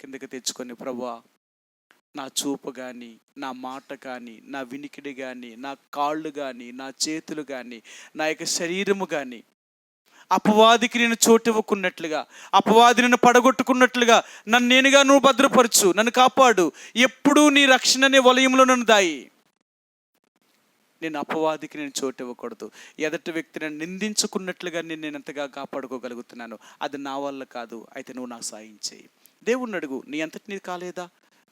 కిందకి తెచ్చుకొని ప్రభా నా చూపు కానీ నా మాట కానీ నా వినికిడి కానీ నా కాళ్ళు కానీ నా చేతులు కానీ నా యొక్క శరీరము కానీ అపవాదికి నేను చోటు ఇవ్వకున్నట్లుగా అపవాది నేను పడగొట్టుకున్నట్లుగా నన్ను నేనుగా నువ్వు భద్రపరచు నన్ను కాపాడు. ఎప్పుడూ నీ రక్షణ అనే వలయంలో నన్ను దాయి. నేను అపవాదికి నేను చోటు ఇవ్వకూడదు. ఎదటి వ్యక్తిని నిందించుకున్నట్లుగా నేను నేను ఎంతగా కాపాడుకోగలుగుతున్నాను అది నా వల్ల కాదు. అయితే నువ్వు నాకు సాయం చేయి. దేవుణ్ణి అడుగు నీ అంతటి నీది కాలేదా?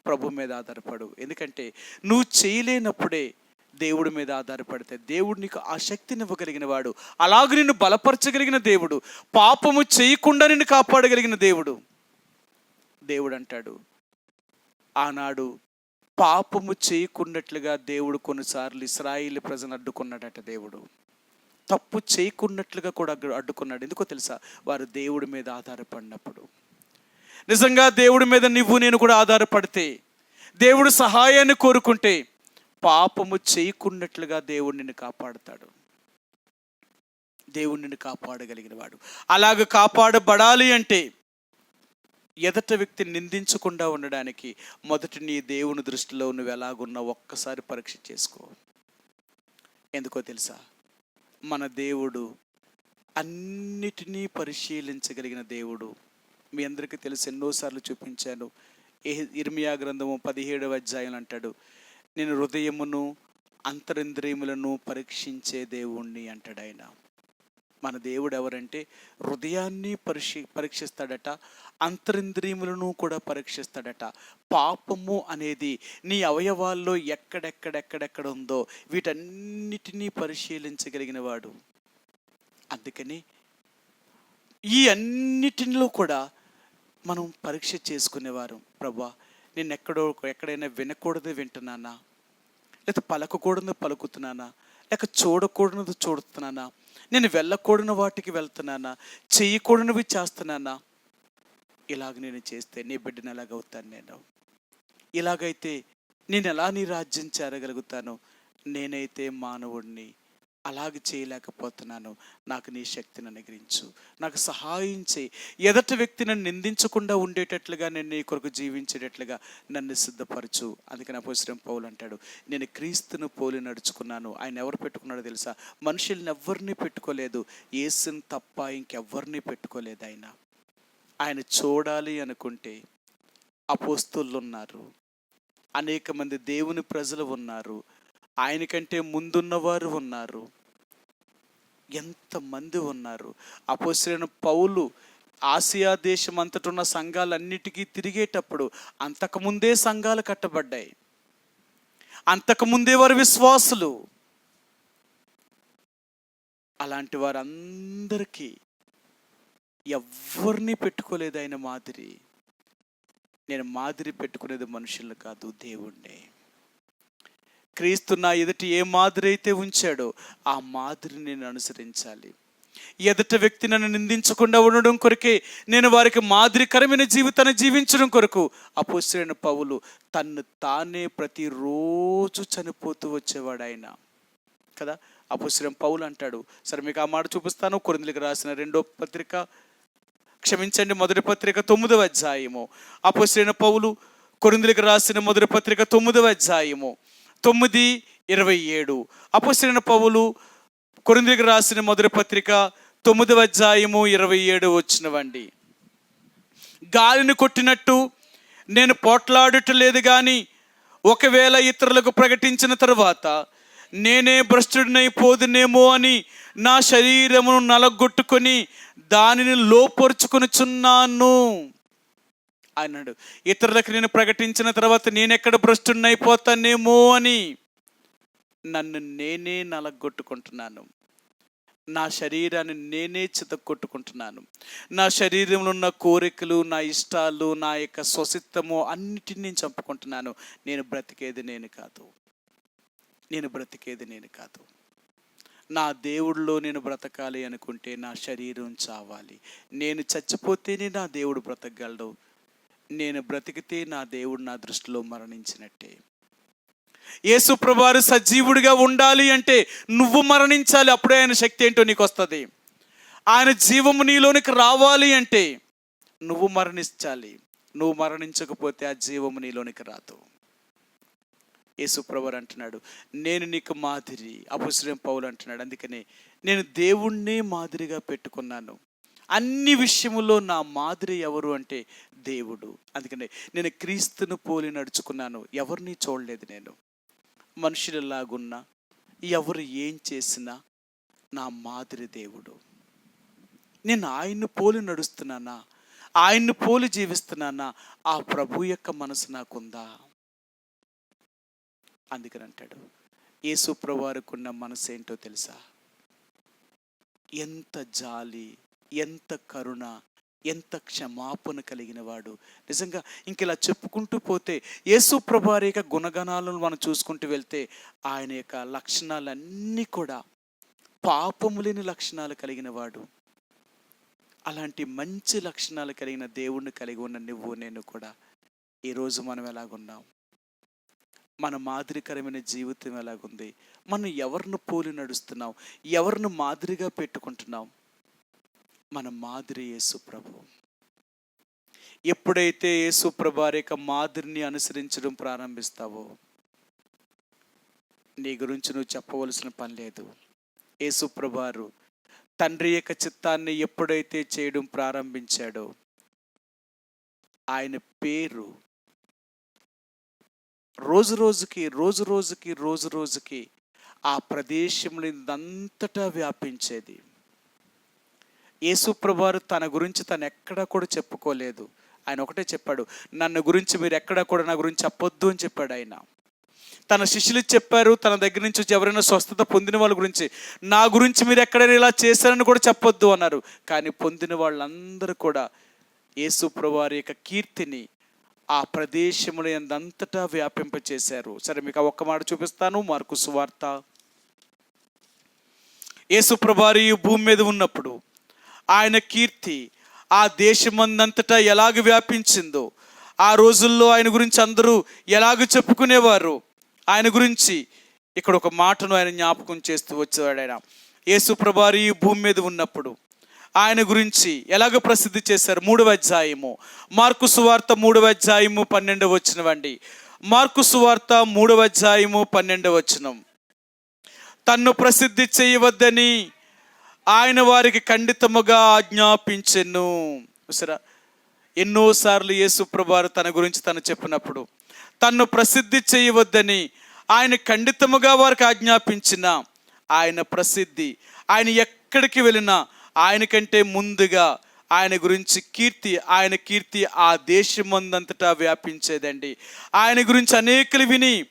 ప్రభు మీద ఆధారపడు. ఎందుకంటే నువ్వు చేయలేనప్పుడే దేవుడి మీద ఆధారపడితే దేవుడు నీకు ఆ శక్తిని ఇవ్వగలిగిన వాడు. అలాగే నిన్ను బలపరచగలిగిన దేవుడు. పాపము చేయకుండా నిన్ను కాపాడగలిగిన దేవుడు. దేవుడు అంటాడు ఆనాడు పాపము చేయకున్నట్లుగా దేవుడు కొన్నిసార్లు ఇస్రాయిల్ ప్రజలను అడ్డుకున్నాడట దేవుడు. తప్పు చేయకున్నట్లుగా కూడా అడ్డు- అడ్డుకున్నాడు. ఎందుకో తెలుసా? వారు దేవుడి మీద ఆధారపడినప్పుడు. నిజంగా దేవుడి మీద నువ్వు నేను కూడా ఆధారపడితే దేవుడు సహాయాన్ని కోరుకుంటే పాపము చేయకున్నట్లుగా దేవుడు నిన్ను కాపాడుతాడు. దేవుడు నిన్ను కాపాడగలిగిన వాడు. అలాగ కాపాడబడాలి అంటే ఎదట వ్యక్తిని నిందించకుండా ఉండడానికి మొదటి నీ దేవుని దృష్టిలో నువ్వు ఎలాగున్నా ఒక్కసారి పరీక్ష చేసుకో. ఎందుకో తెలుసా? మన దేవుడు అన్నిటినీ పరిశీలించగలిగిన దేవుడు మీ అందరికీ తెలిసి ఎన్నోసార్లు చూపించాను. ఏ- ఇర్మియా గ్రంథము పదిహేడవ అధ్యాయం అంటాడు నేను హృదయమును అంతరింద్రియములను పరీక్షించే దేవుణ్ణి అంటాడు ఆయన. మన దేవుడు ఎవరంటే హృదయాన్ని పరీక్షి పరీక్షిస్తాడట అంతరింద్రియములను కూడా పరీక్షిస్తాడట. పాపము అనేది నీ అవయవాల్లో ఎక్కడెక్కడెక్కడెక్కడ ఉందో వీటన్నిటినీ పరిశీలించగలిగిన వాడు. అందుకని ఈ అన్నిటిలో కూడా మనం పరీక్ష చేసుకునేవారు. ప్రభా నేను ఎక్కడో ఎక్కడైనా వినకూడదు వింటున్నానా? లేకపోతే పలకకూడదు పలుకుతున్నానా? లేక చూడకూడదు చూడుతున్నానా? నేను వెళ్ళకూడని వాటికి వెళ్తున్నానా? చేయకూడనివి చేస్తున్నానా? ఇలాగ నేను చేస్తే నీ బిడ్డను ఎలాగవుతాను నేను? ఇలాగైతే నేను ఎలా నీ రాజ్యం చేరగలుగుతాను? నేనైతే మానవుడిని అలాగ చేయలేకపోతున్నాను. నాకు నీ శక్తిని అనుగ్రహించు. నాకు సహాయం చేయి. ఎదటి వ్యక్తిని నిందించకుండా ఉండేటట్లుగా నేను నీ కొరకు జీవించేటట్లుగా నన్ను సిద్ధపరచు. అందుకని అపోసరం పౌలు అంటాడు నేను క్రీస్తును పోలి నడుచుకున్నాను. ఆయన ఎవరు పెట్టుకున్నాడో తెలుసా? మనుషుల్ని ఎవరిని పెట్టుకోలేదు. ఏసుని తప్ప ఇంకెవ్వరిని పెట్టుకోలేదు ఆయన. ఆయన చూడాలి అనుకుంటే అపోస్తులు ఉన్నారు అనేక మంది దేవుని ప్రజలు ఉన్నారు. ఆయనకంటే ముందున్నవారు ఉన్నారు. ఎంతమంది ఉన్నారు. అపోసరైన పౌలు ఆసియా దేశం అంతటున్న సంఘాలన్నిటికీ తిరిగేటప్పుడు అంతకుముందే సంఘాలు కట్టబడ్డాయి. అంతకుముందే వారు విశ్వాసులు. అలాంటి వారందరికీ ఎవరిని పెట్టుకోలేదు ఆయన మాదిరి. నేను మాదిరి పెట్టుకునేది మనుషులు కాదు దేవుణ్ణే. క్రీస్తు నా ఎదుటి ఏ మాదిరి అయితే ఉంచాడో ఆ మాదిరిని నేను అనుసరించాలి. ఎదుట వ్యక్తి నన్ను నిందించకుండా ఉండడం కొరకే నేను వారికి మాదిరికరమైన జీవితాన్ని జీవించడం కొరకు అపోసరైన పౌలు తన్ను తానే ప్రతిరోజు చనిపోతూ వచ్చేవాడు ఆయన కదా? అపోసరం పౌలు అంటాడు. సరే మీకు ఆ మాట చూపిస్తాను. కొరిందులకు రాసిన రెండో పత్రిక క్షమించండి మొదటి పత్రిక తొమ్మిదవ అధ్యాయము. అపోసరైన పౌలు కొరిందులకు రాసిన మొదటి పత్రిక తొమ్మిదవ అధ్యాయము. తొమ్మిది ఇరవై ఏడు. అపోసరైన పౌలు కొరిందికి రాసిన మొదటి పత్రిక తొమ్మిదవ అధ్యాయము ఇరవై ఏడు వచ్చినవండి గాలిని కొట్టినట్టు నేను పోట్లాడుట లేదు కానీ ఒకవేళ ఇతరులకు ప్రకటించిన తరువాత నేనే భ్రష్టుడినై పోదునేమో అని నా శరీరమును నలగొట్టుకొని దానిని లోపరుచుకొనుచున్నాను. అన్నాడు. ఇతరులకు నేను ప్రకటించిన తర్వాత నేనెక్కడ భ్రష్టున్నైపోతానేమో అని నన్ను నేనే నలగొట్టుకుంటున్నాను. నా శరీరాన్ని నేనే చితక్కొట్టుకుంటున్నాను. నా శరీరంలో ఉన్న కోరికలు నా ఇష్టాలు నా యొక్క స్వసిత్తము అన్నిటిని నేను చంపుకుంటున్నాను. నేను బ్రతికేది నేను కాదు. నేను బ్రతికేది నేను కాదు. నా దేవుడిలో నేను బ్రతకాలి అనుకుంటే నా శరీరం చావాలి. నేను చచ్చిపోతేనే నా దేవుడు బ్రతకగలడు. నేను బ్రతికితే నా దేవుడు నా దృష్టిలో మరణించినట్టే. యేసు ప్రభువారు సజీవుడిగా ఉండాలి అంటే నువ్వు మరణించాలి అప్పుడే ఆయన శక్తి ఏంటో నీకు వస్తుంది. ఆయన జీవము నీలోనికి రావాలి అంటే నువ్వు మరణించాలి. నువ్వు మరణించకపోతే ఆ జీవము నీలోనికి రాదు. యేసుప్రవర్ అంటున్నాడు నేను నీకు మాదిరి అపుశ్రం పౌలు అంటున్నాడు అందుకని నేను దేవుణ్ణే మాదిరిగా పెట్టుకున్నాను. అన్ని విషయములో నా మాదిరి ఎవరు అంటే దేవుడు. అందుకని నేను క్రీస్తును పోలి నడుచుకున్నాను ఎవరిని చూడలేదు నేను. మనుషులలాగున్నా ఎవరు ఏం చేసినా నా మాదిరి దేవుడు. నేను ఆయన్ను పోలి నడుస్తున్నానా? ఆయన్ను పోలి జీవిస్తున్నానా? ఆ ప్రభు యొక్క మనసు నాకుందా? అందుకని అంటాడు. యేసు ఉన్న మనసు ఏంటో తెలుసా? ఎంత జాలి ఎంత కరుణ ఎంత క్షమాపణ కలిగిన వాడు. నిజంగా ఇంక ఇలా చెప్పుకుంటూ పోతే యేసు యొక్క గుణగణాలను మనం చూసుకుంటూ వెళ్తే ఆయన యొక్క లక్షణాలన్నీ కూడా పాపము లేని లక్షణాలు కలిగిన వాడు. అలాంటి మంచి లక్షణాలు కలిగిన దేవుణ్ణి కలిగి ఉన్న నువ్వు నేను కూడా ఈరోజు మనం ఎలాగున్నాం? మన మాదిరికరమైన జీవితం ఎలాగుంది? మనం ఎవరిని పోలి నడుస్తున్నాం? ఎవరిని మాదిరిగా పెట్టుకుంటున్నాం? మన మాదిరి యేసు ప్రభు. ఎప్పుడైతే యేసు ప్రభు వారి యొక్క మాదిరిని అనుసరించడం ప్రారంభిస్తావో నీ గురించి నువ్వు చెప్పవలసిన పని లేదు. యేసు ప్రభువారు తండ్రి యొక్క చిత్తాన్ని ఎప్పుడైతే చేయడం ప్రారంభించాడో ఆయన పేరు రోజు రోజుకి రోజు రోజుకి రోజు రోజుకి ఆ ప్రదేశంలో అంతటా వ్యాపించేది. యేసుప్రభువారు తన గురించి తను ఎక్కడా కూడా చెప్పుకోలేదు. ఆయన ఒకటే చెప్పాడు నన్ను గురించి మీరు ఎక్కడా కూడా నా గురించి చెప్పొద్దు అని చెప్పాడు ఆయన. తన శిష్యులు చెప్పారు తన దగ్గర నుంచి వచ్చి ఎవరైనా స్వస్థత పొందిన వాళ్ళ గురించి నా గురించి మీరు ఎక్కడైనా ఇలా చేశారని కూడా చెప్పొద్దు అన్నారు. కానీ పొందిన వాళ్ళందరూ కూడా యేసు ప్రభువారి యొక్క కీర్తిని ఆ ప్రదేశములు ఎంతంతటా వ్యాపింపచేశారు. సరే మీకు ఒక్క మాట చూపిస్తాను. మార్కు సువార్త. యేసు ప్రభువారి ఈ భూమి మీద ఉన్నప్పుడు ఆయన కీర్తి ఆ దేశమందంతటా ఎలాగ వ్యాపించిందో ఆ రోజుల్లో ఆయన గురించి అందరూ ఎలాగ చెప్పుకునేవారు? ఆయన గురించి ఇక్కడ ఒక మాటను ఆయన జ్ఞాపకం చేస్తూ వచ్చేవాడు ఆయన. యేసు ప్రభారి భూమి మీద ఉన్నప్పుడు ఆయన గురించి ఎలాగ ప్రసిద్ధి చేశారు? మూడవ అధ్యాయము. మార్కు సువార్త మూడవ అధ్యాయము పన్నెండవ వచ్చినవండి మార్కు సువార్త మూడవ అధ్యాయము పన్నెండవ వచనం. తన్ను ప్రసిద్ధి చేయవద్దని ఆయన వారికి ఖండితముగా ఆజ్ఞాపించెను. సరే ఎన్నోసార్లు యేసుప్రభారు తన గురించి తను చెప్పినప్పుడు తన్ను ప్రసిద్ధి చేయవద్దని ఆయన ఖండితముగా వారికి ఆజ్ఞాపించిన ఆయన ప్రసిద్ధి ఆయన ఎక్కడికి వెళ్ళినా ఆయన కంటే ముందుగా ఆయన గురించి కీర్తి ఆయన కీర్తి ఆ దేశమందంతటా వ్యాపించేదండి. ఆయన గురించి అనేకలు విని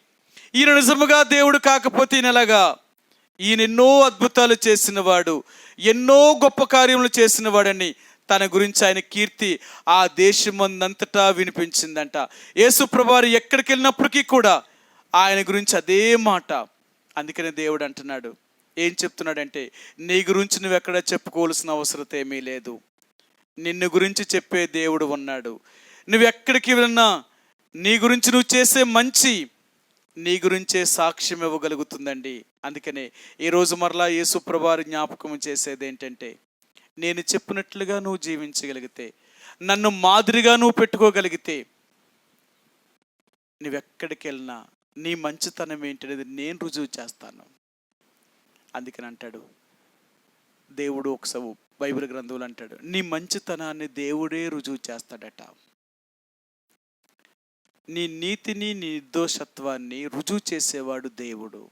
ఈయన నిజముగా దేవుడు కాకపోతే ఈయనలాగా ఈయన ఎన్నో అద్భుతాలు చేసినవాడు ఎన్నో గొప్ప కార్యములు చేసినవాడని తన గురించి ఆయన కీర్తి ఆ దేశమందంతటా వినిపించిందంట. యేసుప్రభారు ఎక్కడికి వెళ్ళినప్పటికీ కూడా ఆయన గురించి అదే మాట అందుకనే దేవుడు అంటున్నాడు. ఏం చెప్తున్నాడంటే నీ గురించి నువ్వు ఎక్కడ చెప్పుకోవాల్సిన అవసరం ఏమీ లేదు. నిన్ను గురించి చెప్పే దేవుడు ఉన్నాడు. నువ్వు ఎక్కడికి వెళ్ళినా నీ గురించి నువ్వు చేసే మంచి నీ గురించే సాక్ష్యం ఇవ్వగలుగుతుందండి. అందుకనే ఈరోజు మరలా యేసుప్రభారి జ్ఞాపకం చేసేది ఏంటంటే నేను చెప్పినట్లుగా నువ్వు జీవించగలిగితే నన్ను మాదిరిగా నువ్వు పెట్టుకోగలిగితే నువ్వెక్కడికి వెళ్ళినా నీ మంచితనం ఏంటనేది నేను రుజువు చేస్తాను. అందుకని అంటాడు దేవుడు ఒకసారి బైబిల్ గ్రంథంలో అంటాడు నీ మంచితనాన్ని దేవుడే రుజువు చేస్తాడట. నీ నీతిని నీ నిర్దోషత్వాన్ని రుజువు చేసేవాడు దేవుడు.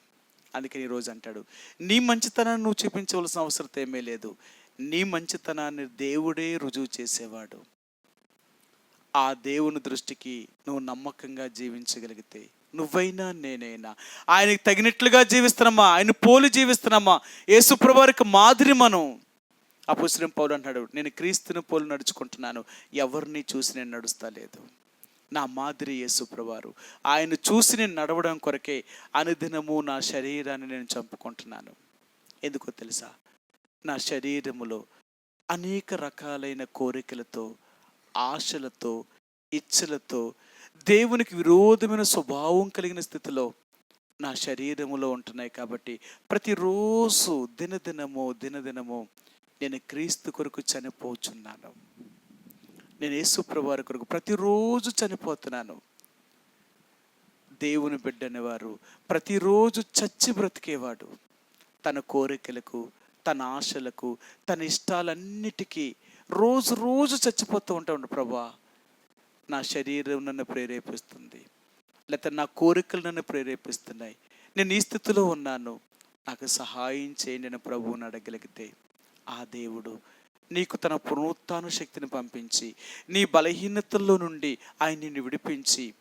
అందుకని ఈరోజు అంటాడు నీ మంచితనాన్ని నువ్వు చూపించవలసిన అవసరం ఏమీ లేదు. నీ మంచితనాన్ని దేవుడే రుజువు చేసేవాడు. ఆ దేవుని దృష్టికి నువ్వు నమ్మకంగా జీవించగలిగితే నువ్వైనా నేనైనా ఆయనకి తగినట్లుగా జీవిస్తున్నామా? ఆయన పోలి జీవిస్తున్నామా? ఏసుప్రవారికి మాదిరి మనం. అపుశ్రం పౌలు అంటాడు నేను క్రీస్తుని పోలు నడుచుకుంటున్నాను. ఎవరిని చూసి నేను నడుస్తా లేదు నా మాదిరి యేసుప్రవారు ఆయన చూసి నేను నడవడం కొరకే అనుదినము నా శరీరాన్ని నేను చంపుకుంటున్నాను. ఎందుకో తెలుసా? నా శరీరములో అనేక రకాలైన కోరికలతో ఆశలతో ఇచ్చలతో దేవునికి విరోధమైన స్వభావం కలిగిన స్థితిలో నా శరీరములో ఉంటున్నాయి కాబట్టి ప్రతిరోజు దినదినము దినదినము నేను క్రీస్తు కొరకు చనిపోచున్నాను. నేను యేసుప్రభు కొరకు ప్రతిరోజు చనిపోతున్నాను. దేవుని బిడ్డనేవారు ప్రతిరోజు చచ్చి బ్రతికేవాడు. తన కోరికలకు తన ఆశలకు తన ఇష్టాలన్నిటికీ రోజు రోజు చచ్చిపోతూ ఉంటాడు ప్రభా. నా శరీరం నన్ను ప్రేరేపిస్తుంది. లేకపోతే నా కోరికలు నన్ను ప్రేరేపిస్తున్నాయి. నేను ఈ స్థితిలో ఉన్నాను. నాకు సహాయం చేయండి అని ప్రభువుని అడగలిగితే ఆ దేవుడు నీకు తన పునరుత్న శక్తిని పంపించి నీ బలహీనతల్లో నుండి ఆయన నిన్ను విడిపించి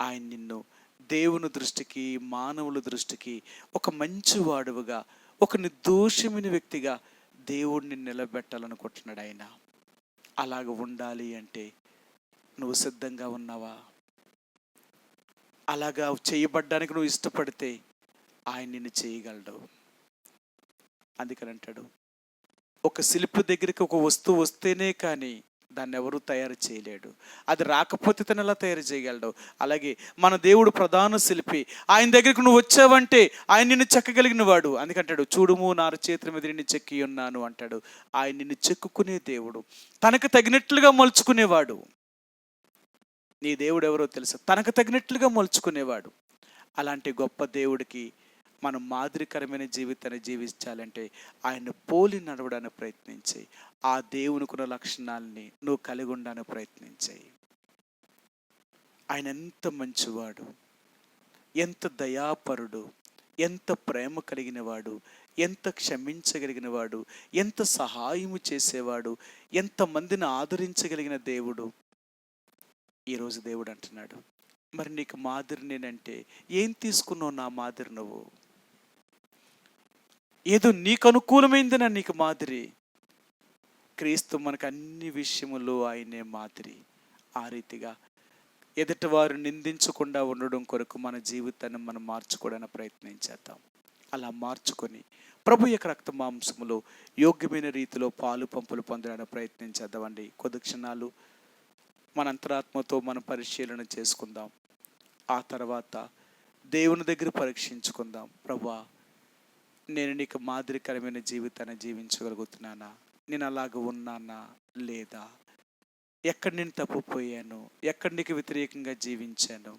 ఆయన నిన్ను దేవుని దృష్టికి మానవుల దృష్టికి ఒక మంచి వాడువుగా ఒక నిర్దోషమైన వ్యక్తిగా దేవుడిని నిలబెట్టాలనుకుంటున్నాడు ఆయన. అలాగ ఉండాలి అంటే నువ్వు సిద్ధంగా ఉన్నావా? అలాగా చేయబడ్డానికి నువ్వు ఇష్టపడితే ఆయన నిన్ను చేయగలడు. అందుకని అంటాడు ఒక శిల్పి దగ్గరికి ఒక వస్తువు వస్తేనే కానీ దాన్ని ఎవరు తయారు చేయలేడు. అది రాకపోతే తను ఎలా తయారు చేయగలడు? అలాగే మన దేవుడు ప్రధాన శిల్పి ఆయన దగ్గరికి నువ్వు వచ్చావంటే ఆయన నిన్ను చెక్కగలిగిన వాడు. అందుకంటాడు చూడుము నారు చేతుల మీద నిన్ను చెక్కి ఉన్నాను అంటాడు. ఆయన నిన్ను చెక్కుకునే దేవుడు తనకు తగినట్లుగా మలుచుకునేవాడు. నీ దేవుడు ఎవరో తెలుసు? తనకు తగినట్లుగా మలుచుకునేవాడు. అలాంటి గొప్ప దేవుడికి మనం మాదిరికరమైన జీవితాన్ని జీవించాలంటే ఆయన పోలి నడవడానికి ప్రయత్నించాయి ఆ దేవునికున్న లక్షణాలని నువ్వు కలిగి ఉండడానికి ప్రయత్నించాయి ఆయన ఎంత మంచివాడు ఎంత దయాపరుడు ఎంత ప్రేమ కలిగిన వాడు ఎంత క్షమించగలిగిన వాడు ఎంత సహాయము చేసేవాడు ఎంత మందిని ఆదరించగలిగిన దేవుడు. ఈరోజు దేవుడు అంటున్నాడు మరి నీకు మాదిరి నేనంటే ఏం తీసుకున్నావు నా మాదిరి నువ్వు? ఏదో నీకు అనుకూలమైందినా నీకు మాదిరి. క్రీస్తు మనకు అన్ని విషయములు ఆయనే మాదిరి. ఆ రీతిగా ఎదుటివారు నిందించకుండా ఉండడం కొరకు మన జీవితాన్ని మనం మార్చుకోవడానికి ప్రయత్నం చేద్దాం. అలా మార్చుకొని ప్రభు యొక్క రక్త మాంసములో యోగ్యమైన రీతిలో పాలు పంపులు పొందడానికి ప్రయత్నం చేద్దామండి. కొద్ది క్షణాలు మన అంతరాత్మతో మనం పరిశీలన చేసుకుందాం. ఆ తర్వాత దేవుని దగ్గర పరీక్షించుకుందాం. ప్రభా నేను నీకు మాదిరికరమైన జీవితాన్ని జీవించగలుగుతున్నానా? నేను అలాగ ఉన్నానా? లేదా? ఎక్కడ నేను తప్పిపోయాను? ఎక్కడ నీకు వ్యతిరేకంగా జీవించాను?